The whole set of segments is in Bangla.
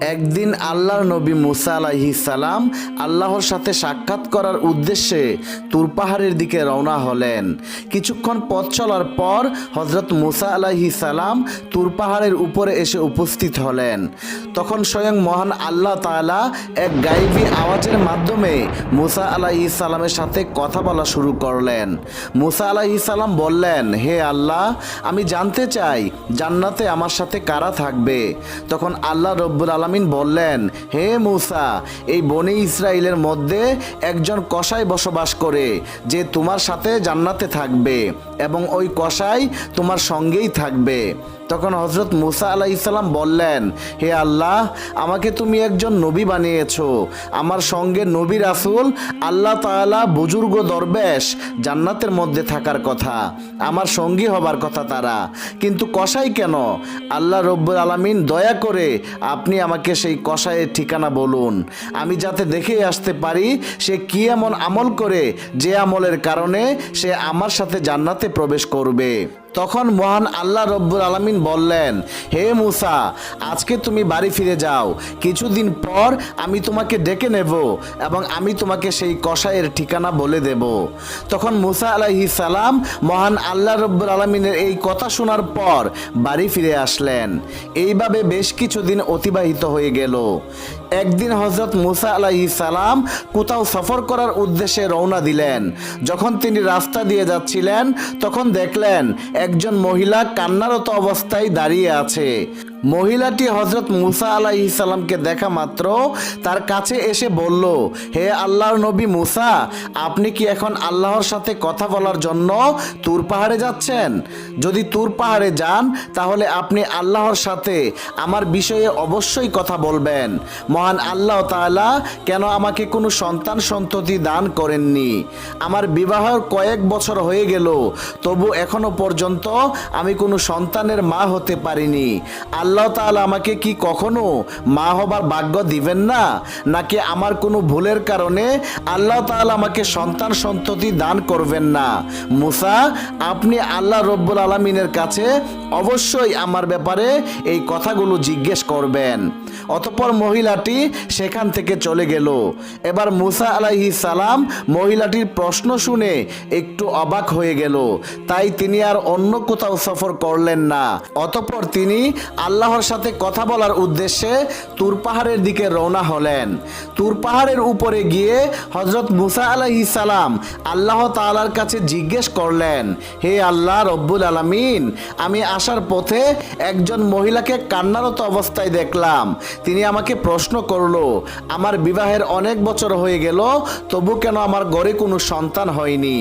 একদিন আল্লাহর নবী মুসা আলাহি সালাম আল্লাহর সাথে সাক্ষাৎ করার উদ্দেশ্যে তুর পাহাড়ের দিকে রওনা হলেন। কিছুক্ষণ পথ চলার পর হজরত মুসা আলাহি সালাম তুর পাহাড়ের উপরে এসে উপস্থিত হলেন। তখন স্বয়ং মহান আল্লাহ তাআলা এক গাইবী আওয়াজের মাধ্যমে মুসা আলাহি সালামের সাথে কথা বলা শুরু করলেন। মুসা আলাহি সালাম বললেন, হে আল্লাহ, আমি জানতে চাই জান্নাতে আমার সাথে কারা থাকবে? তখন আল্লাহ রব্বুল আলমিন বললেন, হে মুসা, এই বনি ইসরায়েলের মধ্যে একজন কসাই বসবাস করে, যে তোমার সাথে জান্নাতে থাকবে এবং ওই কসাই তোমার সঙ্গেই থাকবে। তখন হজরত মুসা আলাহ ইসলাম বললেন, হে আল্লাহ, আমাকে তুমি একজন নবী বানিয়েছ। আমার সঙ্গে নবী রাসুল আল্লাহ তাআলা বুজুর্গ দরবেশ জান্নাতের মধ্যে থাকার কথা। আমার সঙ্গী হবার কথা তারা। কিন্তু কসাই কেন? আল্লাহ রব্বুল আলমিন দয়া করে আপনি আমাকে সেই কসাইয়ের ঠিকানা বলুন। আমি যাতে দেখে আসতে পারি সে কি এমন আমল করে যে আমলের কারণে সে আমার সাথে জান্নাতে প্রবেশ করবে। তখন মহান আল্লাহ রব্বুল আলমিন বললেন, হে মুসা, আজকে তুমি বাড়ি ফিরে যাও। কিছুদিন পর আমি তোমাকে ডেকে নেব এবং আমি তোমাকে সেই কসাইয়ের ঠিকানা বলে দেব। তখন মুসা আলাইহি সালাম মহান আল্লাহ রব্বুল আলমিনের এই কথা শোনার পর বাড়ি ফিরে আসলেন। এইভাবে বেশ কিছুদিন অতিবাহিত হয়ে গেল। একদিন হজরত মুসা আলাহি সালাম কোথাও সফর করার উদ্দেশ্যে রওনা দিলেন। যখন তিনি রাস্তা দিয়ে যাচ্ছিলেন, তখন দেখলেন একজন মহিলা কান্নারত অবস্থায় দাঁড়িয়ে আছে। মহিলাটি হজরত মুসা আলাইহি সালামকে দেখা মাত্র তার কাছে এসে বলল, হে আল্লাহর নবী মুসা, আপনি কি এখন আল্লাহর সাথে কথা বলার জন্য তুর পাহাড়ে যাচ্ছেন? যদি তুর পাহাড়ে যান, তাহলে আপনি আল্লাহর সাথে আমার বিষয়ে অবশ্যই কথা বলবেন। মহান আল্লাহ তাআলা কেন আমাকে কোনো সন্তান সন্ততি দান করেননি? আমার বিবাহের কয়েক বছর হয়ে গেল, তবু এখনও পর্যন্ত আমি কোনো সন্তানের মা হতে পারিনি। আল্লাহ তাআলা আমাকে কি কখনো মা হবার ভাগ্য দিবেন না? নাকি আমার কোনো ভুলের কারণে আল্লাহ তাআলা আমাকে সন্তান সন্ততি দান করবেন না? মুসা, আপনি আল্লাহ রব্বুল আলমিনের কাছে অবশ্যই আমার ব্যাপারে এই কথাগুলো জিজ্ঞেস করবেন। অতপর মহিলাটি সেখান থেকে চলে গেল। এবার মুসা আলাইহি সালাম মহিলাটির প্রশ্ন শুনে একটু অবাক হয়ে গেল। তাই তিনি আর অন্য কোথাও সফর করলেন না। অতপর তিনি আল্লাহর সাথে কথা বলার উদ্দেশ্যে তুর পাহাড়ের দিকে রওনা হলেন। তুর পাহাড়ের উপরে গিয়ে হজরত মুসা আলাইহি সালাম আল্লাহ তাআলার কাছে জিজ্ঞেস করলেন, হে আল্লাহ রব্বুল আলামিন, আমি আসার পথে একজন মহিলাকে কান্নারত অবস্থায় দেখলাম। তিনি আমাকে প্রশ্ন করল, আমার বিবাহের অনেক বছর হয়ে গেল, তবু কেন আমার ঘরে কোনো সন্তান হয়নি?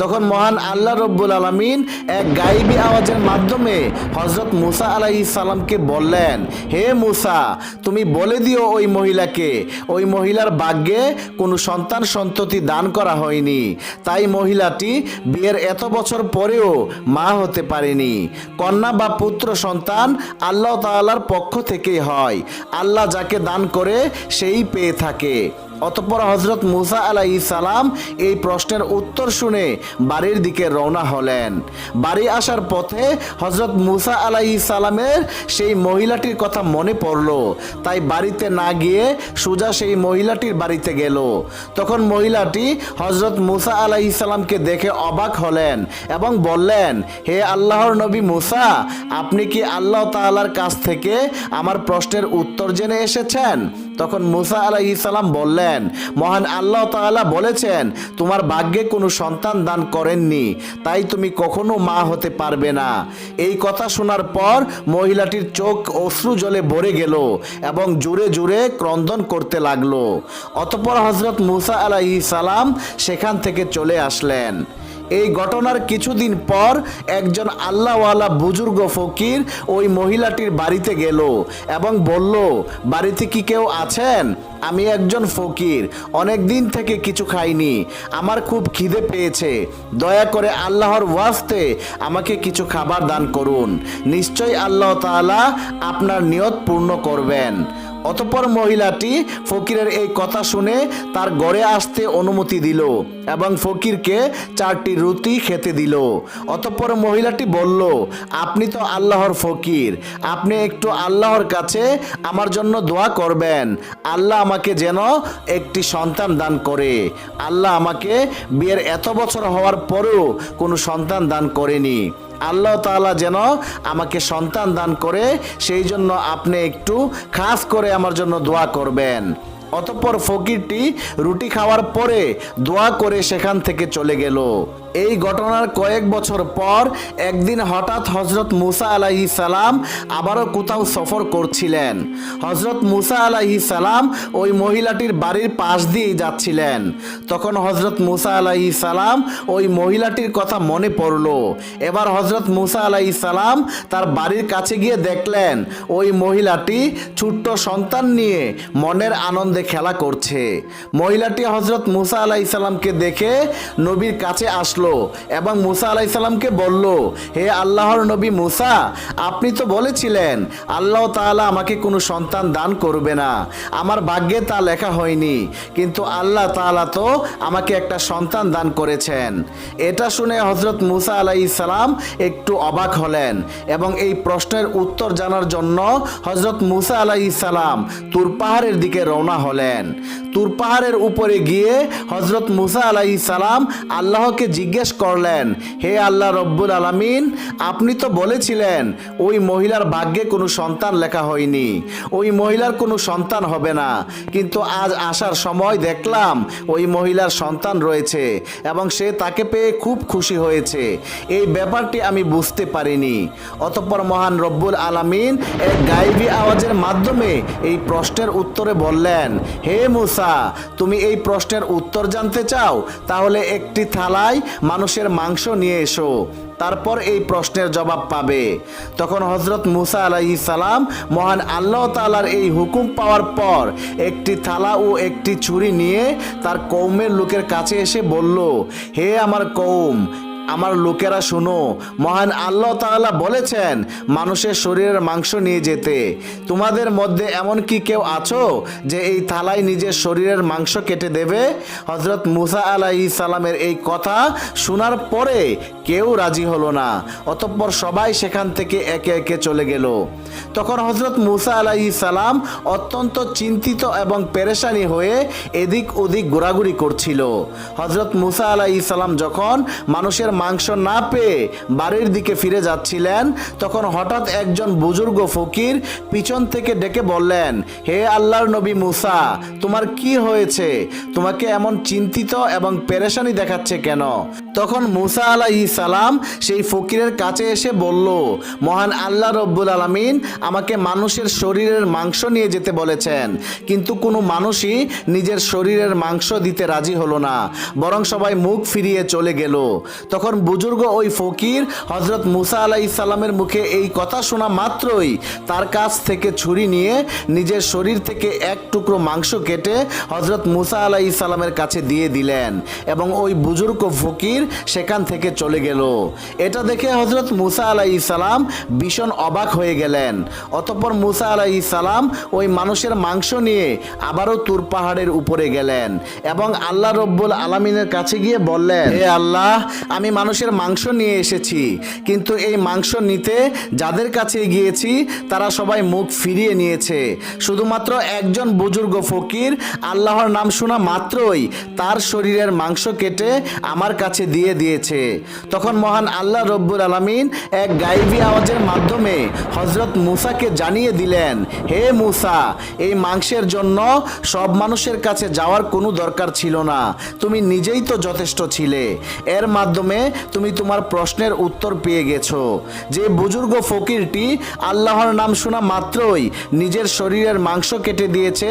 তখন মহান আল্লাহ রব্বুল আলমিন এক গাইবী আওয়াজের মাধ্যমে হজরত মুসা আলাহি সালামকে বললেন, হে মুসা, তুমি বলে দিও ওই মহিলাকে। ওই মহিলার ভাগ্যে কোনো সন্তান সন্ততি দান করা হয়নি। তাই মহিলাটি বিয়ের এত বছর পরেও মা হতে পারেনি। কন্যা বা পুত্র সন্তান আল্লাহ তাল্লার পক্ষ থেকেই হয়। আল্লাহ যাকে দান করে সেই পেয়ে থাকে। অতঃপর হজরত মুসা আলাই সালাম এই প্রশ্নের উত্তর শুনে বাড়ির দিকে রওনা হলেন। বাড়ি আসার পথে হজরত মুসা আলাই সালামের সেই মহিলাটির কথা মনে পড়ল। তাই বাড়িতে না গিয়ে সুজা সেই মহিলাটির বাড়িতে গেল। তখন মহিলাটি হজরত মুসা আলাই সালামকে দেখে অবাক হলেন এবং বললেন, হে আল্লাহর নবী মুসা, আপনি কি আল্লাহ তাআলার কাছ থেকে আমার প্রশ্নের উত্তর জেনে এসেছেন? তখন মুসা আলাইহি সালাম বললেন, মহান আল্লাহ তাআলা বলেছেন, তোমার ভাগ্যে কোনো সন্তান দান করেননি, তাই তুমি কখনো মা হতে পারবে না। এই কথা শোনার পর মহিলাটির চোখ অশ্রু জলে ভরে গেল এবং জুড়ে জুড়ে ক্রন্দন করতে লাগল। অতপর হজরত মুসা আলাইহি সালাম সেখান থেকে চলে আসলেন। এই ঘটনার কিছুদিন পর একজন আল্লাহওয়ালা বুজুর্গ ফকির ওই মহিলাটির বাড়িতে গেল এবং বলল, বাড়িতে কি কেউ আছেন? আমি একজন ফকির, অনেক দিন থেকে কিছু খাইনি, আমার খুব খিদে পেয়েছে। দয়া করে আল্লাহর ওয়াস্তে আমাকে কিছু খাবার দান করুন। নিশ্চয়ই আল্লাহ তাআলা আপনার নিয়ত পূর্ণ করবেন। অতপর মহিলাটি ফকিরের এই কথা শুনে তার গড়ে আসতে অনুমতি দিল এবং ফকিরকে চারটি রুটি খেতে দিল। অতপর মহিলাটি বলল, আপনি তো আল্লাহর ফকির। আপনি একটু আল্লাহর কাছে আমার জন্য দোয়া করবেন। আল্লাহ আমাকে যেন একটি সন্তান দান করে। আল্লাহ আমাকে বিয়ের এত বছর হওয়ার পরেও কোনো সন্তান দান করেনি। আল্লাহ তালা যেন আমাকে সন্তান দান করে, সেই জন্য আপনি একটু খাস করে আমার জন্য দোয়া করবেন। অতঃপর ফকিরটি রুটি খাওয়ার পরে দোয়া করে সেখান থেকে চলে গেল। এই ঘটনার কয়েক বছর পর একদিন হঠাৎ হজরত মুসা আলাহি সালাম আবারও কোথাও সফর করছিলেন। হজরত মুসা আলাহি সালাম ওই মহিলাটির বাড়ির পাশ দিয়েই যাচ্ছিলেন। তখন হজরত মুসা আলাহি সালাম ওই মহিলাটির কথা মনে পড়ল। এবার হজরত মুসা আলাহি সালাম তার বাড়ির কাছে গিয়ে দেখলেন ওই মহিলাটি ছোট্ট সন্তান নিয়ে মনের আনন্দে খেলা করছে। মহিলাটি হজরত মুসা আলাহি সাল্লামকে দেখে নবীর কাছে আসলো এবং মুসা আলাহি সাল্লামকে বলল, হে আল্লাহর নবী মুসা, আপনি তো বলেছিলেন, আল্লাহ তাআলা আমাকে কোনো সন্তান দান করবে না। আমার ভাগ্যে তা লেখা হয়নি, কিন্তু আল্লাহ তাআলা তো আমাকে একটা সন্তান দান করেছেন। এটা শুনে হজরত মুসা আলাই সালাম একটু অবাক হলেন, এবং এই প্রশ্নের উত্তর জানার জন্য হজরত মুসা আলাই সালাম তুর পাহাড়ের দিকে রওনা হলেন। তুর পাহাড়ের উপরে গিয়ে হজরত মুসা আলাই সালাম আল্লাহকে জিজ্ঞেস করলেন, হে আল্লাহ রব্বুল আলামিন, আপনি তো বলেছিলেন, ওই মহিলার ভাগ্যে কোনো সন্তান লেখা হয়নি। ওই মহিলার কোনো সন্তান হবে না। কিন্তু আজ আসার সময় দেখলাম, ওই মহিলার সন্তান রয়েছে এবং সে তাকে পেয়ে খুব খুশি হয়েছে। এই ব্যাপারটি আমি বুঝতে পারিনি। অতঃপর মহান রব্বুল আলামিন এক গাইবি আওয়াজের মাধ্যমে এই প্রশ্নের উত্তরে বললেন, হে মুসা, তুমি এই প্রশ্নের উত্তর জানতে চাও? তাহলে একটি থালায় মানুষের মাংস নিয়ে এসো। তারপর এই প্রশ্নের জবাব পাবে। তখন হজরত মুসা আলাহি সালাম মহান আল্লাহ তালার এই হুকুম পাওয়ার পর একটি থালা ও একটি ছুরি নিয়ে তার কৌমের লোকের কাছে এসে বলল, হে আমার কৌম আমার লোকেরা শোনো, মহান আল্লাহ তাআলা বলেছেন, মানুষের শরীরের মাংস নিয়ে যেতে। তোমাদের মধ্যে এমন কি কেউ আছো যে এই থালায় নিজের শরীরের মাংস কেটে দেবে? হজরত মুসা আলাহি সালামের এই কথা শোনার পরে কেউ রাজি হলো না। অতঃপর সবাই সেখান থেকে একে একে চলে গেল। তখন হজরত মুসা আলাহি সালাম অত্যন্ত চিন্তিত এবং পেরেশানি হয়ে এদিক ওদিক ঘোরাঘুরি করছিল। হজরত মুসা আলাহি সালাম যখন মানুষের মাংস না পেয়ে বাড়ির দিকে ফিরে যাচ্ছিলেন, তখন হঠাৎ একজন বুজুর্গ ফকির পিছন থেকে ডেকে বললেন, হে আল্লাহর নবী মুসা, তোমার কি হয়েছে? তোমাকে এমন চিন্তিত এবং পেরেশানি দেখাচ্ছে কেন? তখন মুসা আলাহি সালাম সেই ফকিরের কাছে এসে বলল, মহান আল্লাহ রব্বুল আলমিন আমাকে মানুষের শরীরের মাংস নিয়ে যেতে বলেছেন, কিন্তু কোনো মানুষই নিজের শরীরের মাংস দিতে রাজি হলো না, বরং সবাই মুখ ফিরিয়ে চলে গেল। তখন বুজুর্গ ওই ফকির হজরত মুসা আলাহ ইসাল্লামের মুখে এই কথা শোনা মাত্রই তার কাছ থেকে ছুরি নিয়ে নিজের শরীর থেকে এক টুকরো মাংস কেটে হজরত মুসা আলাহ ইসাল্লামের কাছে দিয়ে দিলেন এবং ওই বুজুর্গ ফকির সেখান থেকে চলে গেল। এটা দেখে হজরত মুসা আলাহ ইসালাম ভীষণ অবাক হয়ে গেলেন। অতঃপর মুসা আলাহ ইসালাম ওই মানুষের মাংস নিয়ে আবারও তুর পাহাড়ের উপরে গেলেন এবং আল্লাহ রব্বুল আলমিনের কাছে গিয়ে বললেন, হে আল্লাহ, আমি মানুষের মাংস নিয়ে এসেছি, কিন্তু এই মাংস নিতে যাদের কাছে গিয়েছি, তারা সবাই মুখ ফিরিয়ে নিয়েছে। শুধুমাত্র একজন বুজুর্গ ফকির, আল্লাহর নাম শোনা মাত্রই তার শরীরের মাংস কেটে আমার কাছে দিয়ে দিয়েছে। তখন মহান আল্লাহ রব্বুল আলমিন এক গাইবি আওয়াজের মাধ্যমে হজরত মুসাকে জানিয়ে দিলেন, হে মুসা, এই মাংসের জন্য সব মানুষের কাছে যাওয়ার কোনো দরকার ছিল না। তুমি নিজেই তো যথেষ্ট ছিলে। এর মাধ্যমে তুমি তোমার প্রশ্নের উত্তর পেয়ে গেছো। যে বুজুর্গ ফকিরটি আল্লাহর নাম শোনা মাত্রই নিজের শরীরের মাংস কেটে দিয়েছে,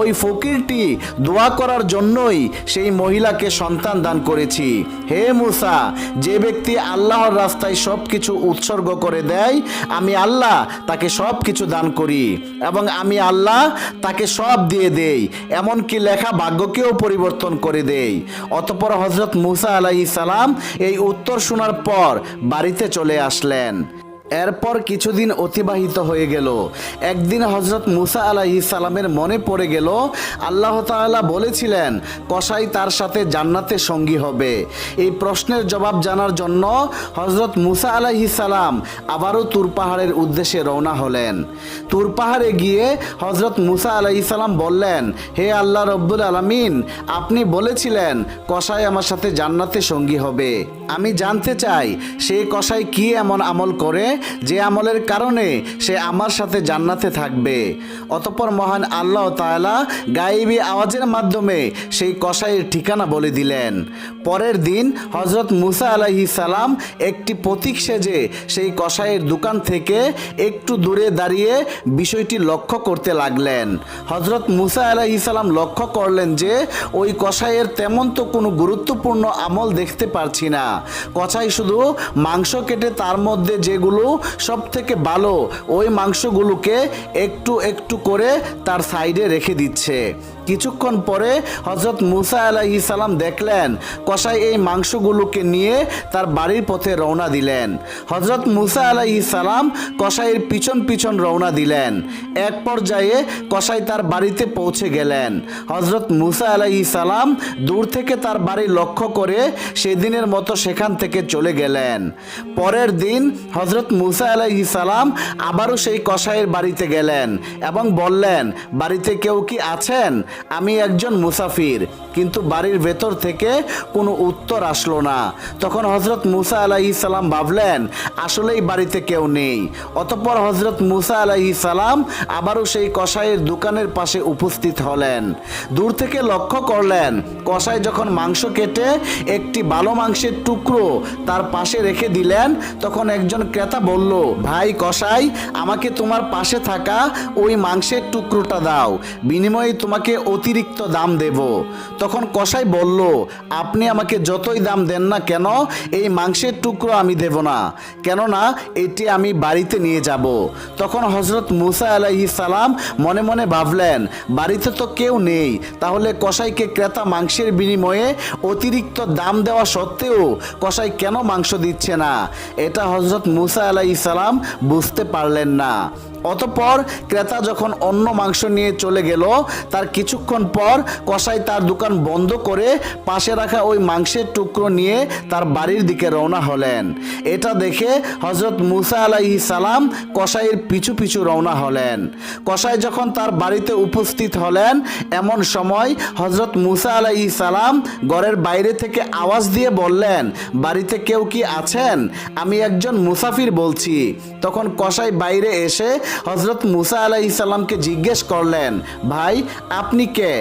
ওই ফকিরটি দোয়া করার জন্যই সেই মহিলাকে সন্তান দান করেছি। হে মুসা, যে ব্যক্তি আল্লাহর রাস্তায় সব কিছু উৎসর্গ করে দেয়, আমি আল্লাহ তাকে সব কিছু দান করি এবং আমি আল্লাহ তাকে সব দিয়ে দেই, এমনকি লেখা ভাগ্যকেও পরিবর্তন করে দেই। অতপর হজরত মুসা আলাই সালাম এই উত্তর শোনার পর বাড়িতে চলে আসলেন। এরপর কিছুদিন অতিবাহিত হয়ে গেল। একদিন হজরত মুসা আলাহি সালামের মনে পড়ে গেল, আল্লাহ তাআলা বলেছিলেন, কসাই তার সাথে জান্নাতে সঙ্গী হবে। এই প্রশ্নের জবাব জানার জন্য হজরত মুসা আলাহি সালাম আবারও তুর পাহাড়ের উদ্দেশ্যে রওনা হলেন। তুর পাহাড়ে গিয়ে হজরত মুসা আলাহি সালাম বললেন, হে আল্লাহ রব্বুল আলমিন, আপনি বলেছিলেন, কসাই আমার সাথে জান্নাতে সঙ্গী হবে। আমি জানতে চাই সেই কসাই কি এমন আমল করে? যে আমলের কারণে সে আমার সাথে জান্নাতে থাকবে। অতপর মহান আল্লাহ তাআলা গায়েবী আওয়াজের মাধ্যমে সেই কসাইয়ের ঠিকানা বলে দিলেন। পরের দিন হজরত মুসা আলাহি সালাম একটি প্রতীক সেজে সেই কসাইয়ের দোকান থেকে একটু দূরে দাঁড়িয়ে বিষয়টি লক্ষ্য করতে লাগলেন। হজরত মুসা আলাহি সালাম লক্ষ্য করলেন যে ওই কসাইয়ের তেমন তো কোনো গুরুত্বপূর্ণ আমল দেখতে পারছি না। কসাই শুধু মাংস কেটে তার মধ্যে যেগুলো সব থেকে ভালো ওই মাংসগুলোকে একটু একটু করে তার সাইডে রেখে দিচ্ছে। কিছুক্ষণ পরে হজরত মুসা আলাহি সালাম দেখলেন, কসাই এই মাংসগুলোকে নিয়ে তার বাড়ির পথে রওনা দিলেন। হজরত মুসা আলাহি সালাম কসাইয়ের পিছন পিছন রওনা দিলেন। এক পর্যায়ে কসাই তার বাড়িতে পৌঁছে গেলেন। হজরত মুসা আলাহি সালাম দূর থেকে তার বাড়ি লক্ষ্য করে সেদিনের মতো সেখান থেকে চলে গেলেন। পরের দিন হজরত মুসা আলাহি সালাম আবারও সেই কসাইয়ের বাড়িতে গেলেন এবং বললেন, বাড়িতে কেউ কি আছেন? আমি একজন মুসাফির, কিন্তু বাড়ির ভেতর থেকে কোনো উত্তর আসলো না। তখন হজরত মুসা আলাহি সালাম ভাবলেন, আসলেই বাড়িতে কেউ নেই। অতঃপর হজরত মুসা আলাহি সালাম আবারও সেই কসাইয়ের দোকানের পাশে উপস্থিত হলেন। দূর থেকে লক্ষ্য করলেন, কসাই যখন মাংস কেটে একটি ভালো মাংসের টুকরো তার পাশে রেখে দিলেন, তখন একজন ক্রেতা বলল, ভাই কসাই, আমাকে তোমার পাশে থাকা ওই মাংসের টুকরোটা দাও। বিনিময়ে তোমাকে অতিরিক্ত দাম দেব। তখন কসাই বলল, আপনি আমাকে যতই দাম দেন না কেন, এই মাংসের টুকরো আমি দেব না। কেননা, এটি আমি বাড়িতে নিয়ে যাব। তখন হজরত মুসা আলাইহি সালাম মনে মনে ভাবলেন, বাড়িতে তো কেউ নেই। তাহলে কসাইকে ক্রেতা মাংসের বিনিময়ে অতিরিক্ত দাম দেওয়া সত্ত্বেও কসাই কেন মাংস দিচ্ছে না? এটা হজরত মুসা আলাইহি সালাম বুঝতে পারলেন না। অতপর ক্রেতা যখন অন্য মাংস নিয়ে চলে গেল, তার কিছুক্ষণ পর কসাই তার দোকান বন্ধ করে পাশে রাখা ওই মাংসের টুকরো নিয়ে তার বাড়ির দিকে রওনা হলেন। এটা দেখে হজরত মুসা আলাইহি সালাম কসাইয়ের পিছু পিছু রওনা হলেন। কসাই যখন তার বাড়িতে উপস্থিত হলেন, এমন সময় হজরত মুসা আলাইহি সালাম ঘরের বাইরে থেকে আওয়াজ দিয়ে বললেন, বাড়িতে কেউ কি আছেন? আমি একজন মুসাফির বলছি। তখন কসাই বাইরে এসে হজরত মুসা আলাহ ইসাল্লামকে জিজ্ঞেস করলেন, ভাই, আপনি কে?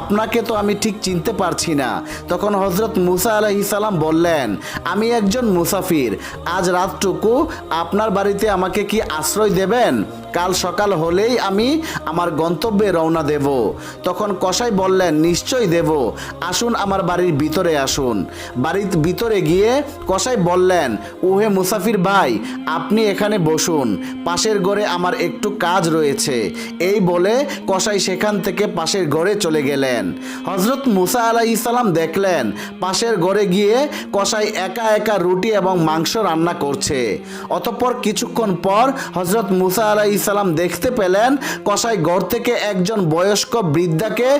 আপনাকে তো আমি ঠিক চিনতে পারছি না। তখন হজরত মুসা আলাহ ইসাল্লাম বললেন, আমি একজন মুসাফির। আজ রাতটুকু আপনার বাড়িতে আমাকে কি আশ্রয় দেবেন? কাল সকাল হলেই আমি আমার গন্তব্যে রওনা দেব। তখন কসাই বললেন, নিশ্চয়ই দেব। আসুন আমার বাড়ির ভিতরে আসুন। বাড়ির ভিতরে গিয়ে কসাই বললেন ওহে মুসাফির ভাই, আপনি এখানে বসুন। পাশের ঘরে আমার একটু কাজ রয়েছে। এই বলে কসাই সেখান থেকে পাশের ঘরে চলে গেলেন। হজরত মুসা আলাহ ইসলাম দেখলেন, পাশের ঘরে গিয়ে কসাই একা একা রুটি এবং মাংস রান্না করছে। অতঃপর কিছুক্ষণ পর হজরত মুসা আলাহ ইসলাম দেখতে পেলেন কসাই ঘর থেকে একজন বয়স্ক বৃদ্ধাকে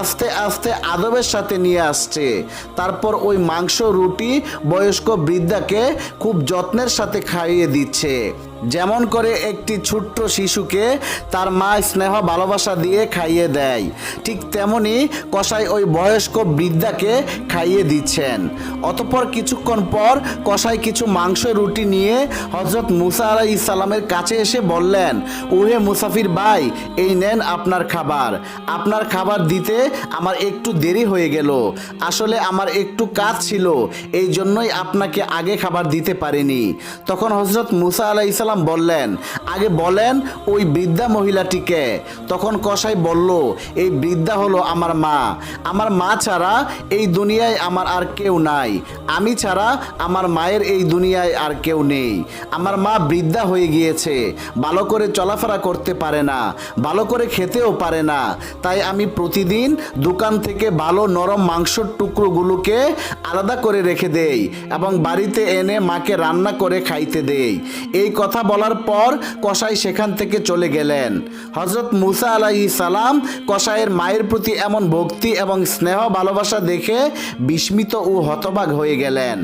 আস্তে আস্তে আদবের সাথে নিয়ে আসছে। তারপর ওই মাংস রুটি বয়স্ক বৃদ্ধাকে খুব যত্নের সাথে খাইয়ে দিচ্ছে। যেমন করে একটি ছোট্ট শিশুকে তার মা স্নেহ ভালোবাসা দিয়ে খাইয়ে দেয়, ঠিক তেমনি কসাই ওই বয়স্ক বৃদ্ধাকে খাইয়ে দিচ্ছেন। অতপর কিছুক্ষণ পর কসাই কিছু মাংস, রুটি নিয়ে হজরত মুসা আলাই ইসালামের কাছে এসে বললেন উহে মুসাফির ভাই, এই নেন আপনার খাবার। আপনার খাবার দিতে আমার একটু দেরি হয়ে গেল। আসলে আমার একটু কাজ ছিল, এই জন্যই আপনাকে আগে খাবার দিতে পারিনি। তখন হজরত মুসা আলাই ইসালাম বললেন, আগে বলেন ওই বৃদ্ধা মহিলাটিকে। তখন কসাই বলল, এই বৃদ্ধা হলো আমার মা। আমার মা ছাড়া এই দুনিয়ায় আমার আর কেউ নাই। আমি ছাড়া আমার মায়ের এই দুনিয়ায় আর কেউ নেই। আমার মা বৃদ্ধা হয়ে গিয়েছে। ভালো করে চলাফেরা করতে পারে না। ভালো করে খেতেও পারে না। তাই আমি প্রতিদিন দোকান থেকে ভালো নরম মাংসর টুকরোগুলোকে আলাদা করে রেখে দেই এবং বাড়িতে এনে মাকে রান্না করে খাইতে দেই। এই কথা কথা বলার পর কসাই সেখান থেকে চলে গেলেন। হজরত মুসা আলাহি সালাম কসাইয়ের মায়ের প্রতি এমন ভক্তি এবং স্নেহ ভালোবাসা দেখে বিস্মিত ও হতবাক হয়ে গেলেন।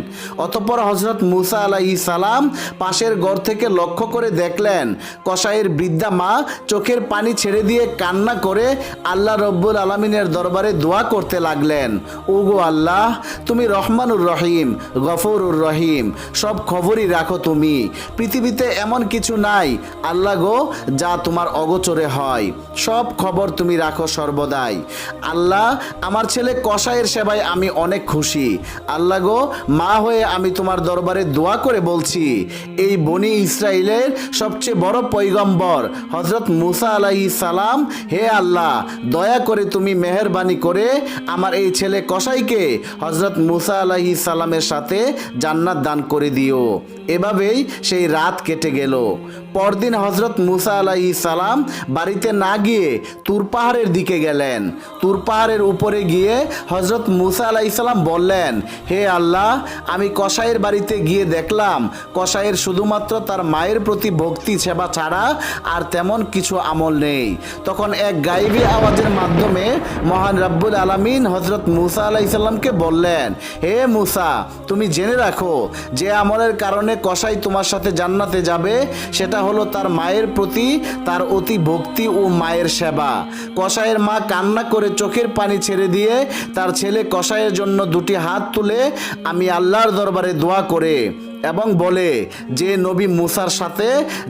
অতপর হজরত মুসা আলাহি সালাম পাশের ঘর থেকে লক্ষ্য করে দেখলেন, কসাইয়ের বৃদ্ধা মা চোখের পানি ছেড়ে দিয়ে কান্না করে আল্লাহ রব্বুল আলমিনের দরবারে দোয়া করতে লাগলেন। ওগো আল্লাহ, তুমি রহমানুর রহিম, গফরুর রহিম, সব খবরই রাখো তুমি। পৃথিবীতে এমন কিছু নাই। আল্লাহ গো, যা তোমার অগোচরে হয়। সব খবর তুমি রাখো সর্বদাই। আল্লাহ, আমার ছেলে কসাইয়ের সেবায় আমি অনেক খুশি। আল্লাহ গো, মা হয়ে আমি তোমার দরবারে দোয়া করে বলছি, এই বনি ইসরায়েলের সবচেয়ে বড় পৈগম্বর হজরত মুসা আলাহি সালাম, হে আল্লাহ, দয়া করে তুমি মেহরবানি করে আমার এই ছেলে কসাইকে হজরত মুসা আলাহি সালামের সাথে জান্নাত দান করে দিও। এভাবেই সেই রাত কেটে গেল। পরদিন হজরত মুসা আলাহি সালাম বাড়িতে না গিয়ে তুর পাহাড়ের দিকে গেলেন। তুর পাহাড়ের উপরে গিয়ে হজরত মুসা আলাহি সালাম বললেন, হে আল্লাহ, আমি কসাইয়ের বাড়িতে গিয়ে দেখলাম, কসাইয়ের শুধুমাত্র তার মায়ের প্রতি ভক্তি সেবা ছাড়া আর তেমন কিছু আমল নেই। তখন এক গাইবী আওয়াজের মাধ্যমে মহান রাব্বুল আলামিন হজরত মুসা আলাইসাল্লামকে বললেন, হে মুসা, তুমি জেনে রাখো, যে আমলের কারণে কসাই তোমার সাথে জান্নাতে যাবে, সেটা হলো তার মায়ের প্রতি তার অতি ভক্তি ও মায়ের সেবা। কসাইয়ের মা কান্না করে চোখের পানি ছেড়ে দিয়ে তার ছেলে কসাইয়ের জন্য দুটি হাত তুলে আমি আল্লাহর দরবারে দোয়া করে এবং বলে, যে নবী মুসার সাথে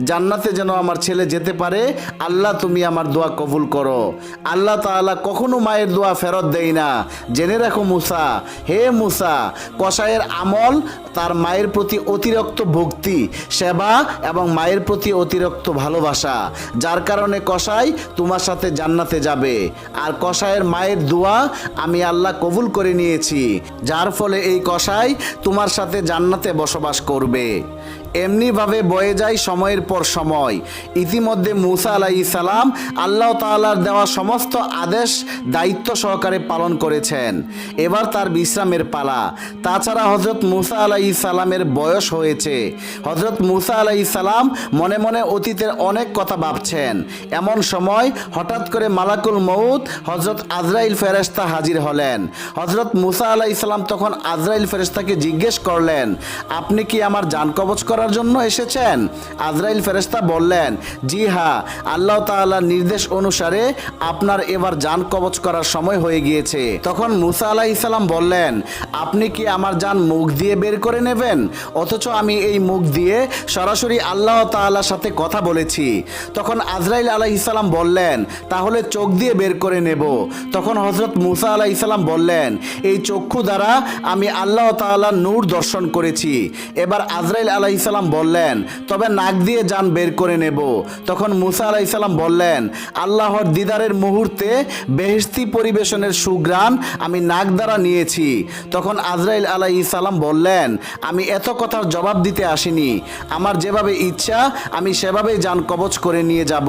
জান্নাতে যেন আমার ছেলে যেতে পারে, আল্লাহ তুমি আমার দোয়া কবুল করো। আল্লাহ তাআলা কখনো মায়ের দোয়া ফেরত দেয় না। জেনে রাখো মুসা, হে মুসা, কসাইয়ের আমল তার মায়ের প্রতি অতিরিক্ত ভক্তি, সেবা এবং মায়ের প্রতি অতিরিক্ত ভালোবাসা, যার কারণে কসাই তোমার সাথে জান্নাতে যাবে। আর কসাইয়ের মায়ের দোয়া আমি আল্লাহ কবুল করে নিয়েছি, যার ফলে এই কসাই তোমার সাথে জান্নাতে বসবাস করবে। এমনিভাবে বয়ে যায় সময়ের পর সময়। ইতিমধ্যে মুসা আলাই সালাম আল্লাহ তাআলার দেওয়া সমস্ত আদেশ দায়িত্ব সহকারে পালন করেছেন। এবার তার বিশ্রামের পালা। তাছাড়া হজরত মুসা আলাই সালামের বয়স হয়েছে। হজরত মুসা আলাই সালাম মনে মনে অতীতের অনেক কথা ভাবছেন। এমন সময় হঠাৎ করে মালাকুল মৌত হজরত আজরাইল ফেরেস্তা হাজির হলেন। হজরত মুসা আলাই সালাম তখন আজরাইল ফেরেস্তাকে জিজ্ঞেস করলেন, আপনি কি আমার জান কবচ করার জন্য এসেছেন। আজরাইল ফেরেস্তা বললেন, জি হ্যাঁ আল্লাহ তাআলার নির্দেশ অনুসারে আপনার এবার জান কবচ করার সময় হয়ে গিয়েছে। তখন মুসা আলাহ ইসলাম বললেন, আপনি কি আমার জান মুখ দিয়ে বের করে নেবেন? অথচ আমি এই মুখ দিয়ে সরাসরি আল্লাহ তাআলার সাথে কথা বলেছি। তখন আজরাইল আলাহ ইসলাম বললেন, তাহলে চোখ দিয়ে বের করে নেব। তখন হজরত মুসা আলাহ ইসলাম বললেন, এই চক্ষু দ্বারা আমি আল্লাহ তাআলার নূর দর্শন করেছি। এবার আজরাইল আলাহ ইসলাম বললেন, তবে নাক দিয়ে যান বের করে নেব। তখন মুসা আলাহ ইসলাম বললেন, আল্লাহর দিদারের মুহূর্তে বেহেস্তি পরিবেশনের সুগ্রাণ আমি নাক দ্বারা নিয়েছি। তখন আজরাইল আলাহ ইসালাম বললেন, আমি এত কথার জবাব দিতে আসিনি। আমার যেভাবে ইচ্ছা, আমি সেভাবেই যান কবচ করে নিয়ে যাব।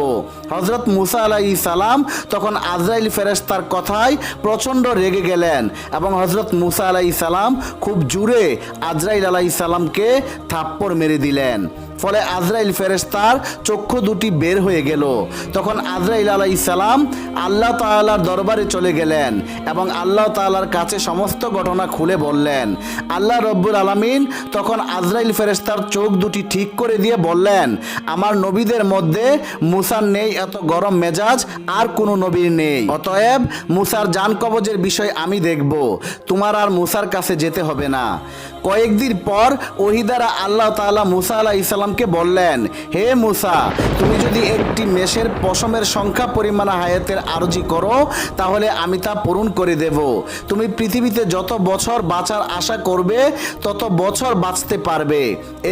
হজরত মুসা আলাহ সালাম তখন আজরাইল ফেরেস্তার কথায় প্রচণ্ড রেগে গেলেন এবং হজরত মুসা আলাহ সালাম খুব জুড়ে আজরাইল আলাহ সালামকে থাপ্পড় মেরে দিলেন। ফলে আজরাইল ফেরেস্তার চক্ষু দুটি বের হয়ে গেল। তখন আজরাইল আলাই সালাম আল্লাহ তাআলার দরবারে চলে গেলেন এবং আল্লাহ তাআলার কাছে সমস্ত ঘটনা খুলে বললেন। আল্লাহ রব্বুল আলামিন তখন আজরাইল ফেরেস্তার চোখ দুটি ঠিক করে দিয়ে বললেন, আমার নবীদের মধ্যে মুসার নেই, এত গরম মেজাজ, আর কোনো নবীর নেই। অতএব মুসার জান কবজের বিষয় আমি দেখব, তোমার আর মুসার কাছে যেতে হবে না। কয়েকদিন পর ওহিদারা আল্লাহ তাআলা মুসা আলাহ ইসলামকে বললেন, হে মুসা, তুমি যদি একটি মেষের পশমের সংখ্যা পরিমাণ হায়াতের আরজি করো, তাহলে আমি তা পূরণ করে দেব। তুমি পৃথিবীতে যত বছর বাঁচার আশা করবে, তত বছর বাঁচতে পারবে।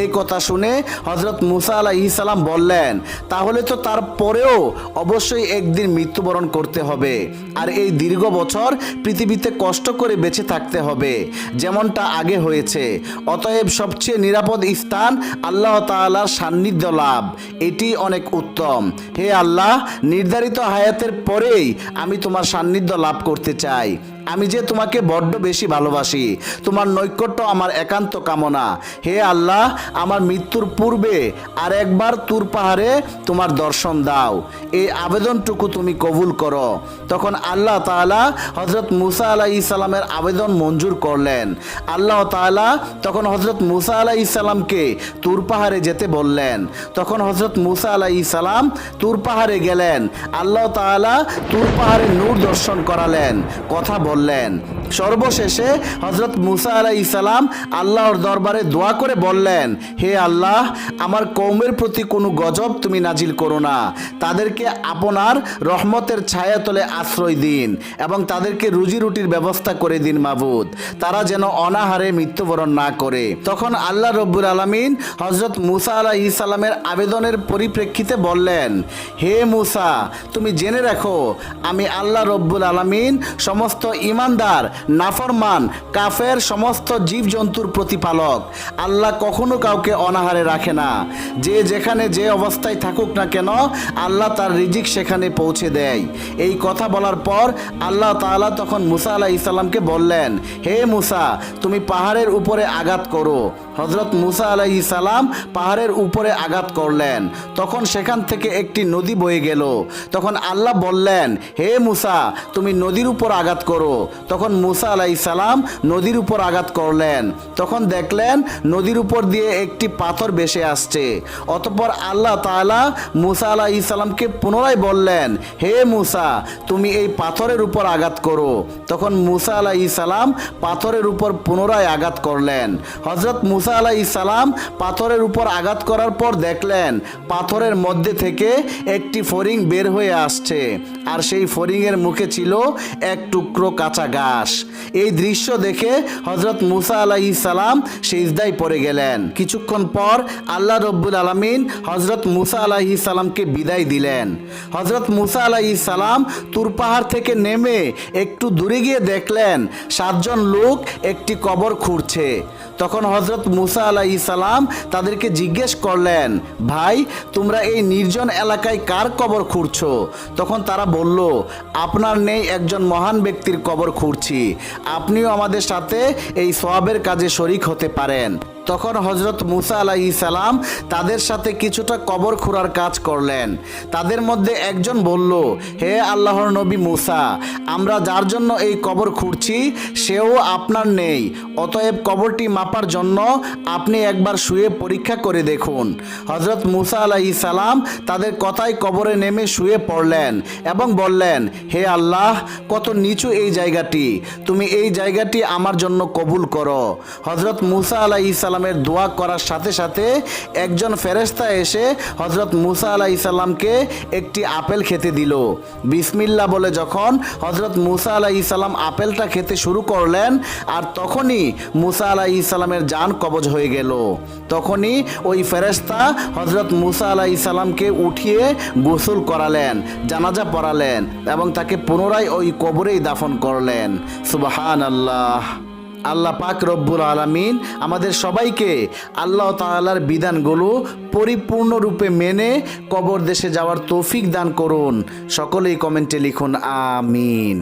এই কথা শুনে হজরত মুসা আলাহ ইসালাম বললেন, তাহলে তো তারপরেও অবশ্যই একদিন মৃত্যুবরণ করতে হবে, আর এই দীর্ঘ বছর পৃথিবীতে কষ্ট করে বেঁচে থাকতে হবে, যেমনটা আগে হয়েছে। অতএব সবচেয়ে নিরাপদ স্থান আল্লাহ তাআলার সান্নিধ্য লাভ। এটি অনেক উত্তম। হে আল্লাহ, নির্ধারিত হায়াতের পরেই আমি তোমার সান্নিধ্য লাভ করতে চাই। আমি যে তোমাকে বড্ড বেশি ভালোবাসি, তোমার নৈকট্য আমার একান্ত কামনা। হে আল্লাহ, আমার মৃত্যুর পূর্বে আর একবার তুর পাহাড়ে তোমার দর্শন দাও। এই আবেদনটুকু তুমি কবুল করো। তখন আল্লাহ তাআলা হজরত মুসা আলাহ ইসালামের আবেদন মঞ্জুর করলেন। আল্লাহ তাআলা তখন হজরত মুসা আলাহ ইসালামকে তুর পাহাড়ে যেতে বললেন। তখন হজরত মুসা আলাহ ইসালাম তুর পাহাড়ে গেলেন। আল্লাহ তাআলা তুর পাহাড়ে নূর দর্শন করালেন। কথা বললেন সর্বশেষে হজরত মুসা আলাহ ইসালাম আল্লাহর দরবারে দোয়া করে বললেন, হে আল্লাহ, আমার কৌমের প্রতি কোনো গজব তুমি নাজিল করো না। তাদেরকে আপনার রহমতের ছায়াতলে আশ্রয় দিন এবং তাদেরকে রুজি রুটির ব্যবস্থা করে দিন মাবুদ। তারা যেন অনাহারে মৃত্যুবরণ না করে। তখন আল্লাহ রব্বুর আলমিন হজরত মুসা আলাহ ইসালামের আবেদনের পরিপ্রেক্ষিতে বললেন, হে মুসা, তুমি জেনে রাখো, আমি আল্লাহ রব্বুল আলমিন সমস্ত ইমানদার নাফরমান, কাফের সমস্ত জীবজন্তুর প্রতিপালক। আল্লাহ কখনো কাউকে অনাহারে রাখে না। যে যেখানে যে অবস্থায় থাকুক না কেন, আল্লাহ তার রিজিক সেখানে পৌঁছে দেয়। এই কথা বলার পর আল্লাহ তাআলা তখন মুসা আলাহ ইসলামকে বললেন, হে মুসা, তুমি পাহাড়ের উপরে আঘাত করো। হজরত মুসা আলাহি সালাম পাহাড়ের উপরে আঘাত করলেন। তখন সেখান থেকে একটি নদী বয়ে গেল। তখন আল্লাহ বললেন, হে মুসা, তুমি নদীর উপর আঘাত করো। তখন মুসা আলাই সালাম নদীর উপর আঘাত করলেন। তখন দেখলেন নদীর উপর দিয়ে একটি পাথর বেসে আসছে। অতঃপর আল্লাহ তাআলা মুসা আলাহ ইসালামকে পুনরায় বললেন, হে মুসা, তুমি এই পাথরের উপর আঘাত করো। তখন মুসা আলাহ ইসালাম পাথরের উপর পুনরায় আঘাত করলেন। হজরত মুসা আলাহ ইসালাম পাথরের উপর আঘাত করার পর দেখলেন পাথরের মধ্যে থেকে একটি ফরিং বের হয়ে আসছে। আর সেই ফরিংয়ের মুখে ছিল এক টুকরো কাঁচা ঘাস। এই দৃশ্য দেখে হজরত মুসা আলাহি সালাম সেজদায় পড়ে গেলেন। কিছুক্ষণ পর আল্লাহ রব্বুল আলমিন হজরত মুসা আলাহি সালামকে বিদায় দিলেন। হজরত মুসা আলাহি সালাম তুরপাহাড় থেকে নেমে একটু দূরে গিয়ে দেখলেন, সাতজন লোক একটি কবর খুঁড়ছে। তখন হজরত মুসা আলাই সালাম তাদেরকে জিজ্ঞেস করলেন, ভাই, তোমরা এই নির্জন এলাকায় কার কবর খুঁড়ছ? তখন তারা বলল, আপনার নেই একজন মহান ব্যক্তির কবর খুঁড়ছি। আপনিও আমাদের সাথে এই সবাবের কাজে শরিক হতে পারেন। তখন হজরত মুসা আলাহি সালাম তাদের সাথে কিছুটা কবর খুঁড়ার কাজ করলেন। তাদের মধ্যে একজন বলল, হে আল্লাহর নবী মুসা, আমরা যার জন্য এই কবর খুঁড়ছি, সেও আপনার নেই। অতএব কবরটি মাপার জন্য আপনি একবার শুয়ে পরীক্ষা করে দেখুন। হজরত মুসা আলাহি সালাম তাদের কথায় কবরে নেমে শুয়ে পড়লেন এবং বললেন, হে আল্লাহ, কত নিচু এই জায়গাটি। তুমি এই জায়গাটি আমার জন্য কবুল করো। হজরত মুসা আলাহি সালামের দোয়া করার সাথে সাথে একজন ফেরেস্তা এসে হজরত মুসা আলাহি সাল্লামকে একটি আপেল খেতে দিল। বিসমিল্লা বলে যখন হজরত মুসা আলাহি সাল্লাম আপেলটা খেতে শুরু করলেন, আর তখনই মুসা আলাহি ইসাল্লামের যান কবজ হয়ে গেল। তখনই ওই ফেরেস্তা হজরত মুসা আলাহি সাল্লামকে উঠিয়ে গোসল করালেন, জানাজা পড়ালেন এবং তাকে পুনরায় ওই কবরেই দাফন করলেন। সুবাহান আল্লাহ আল্লাহ পাক রব্বুল আলমিন আমাদের সবাইকে আল্লাহ তালার বিধানগুলো পরিপূর্ণরূপে মেনে কবর দেশে যাওয়ার তৌফিক দান করুন। সকলেই কমেন্টে লিখুন, আমিন।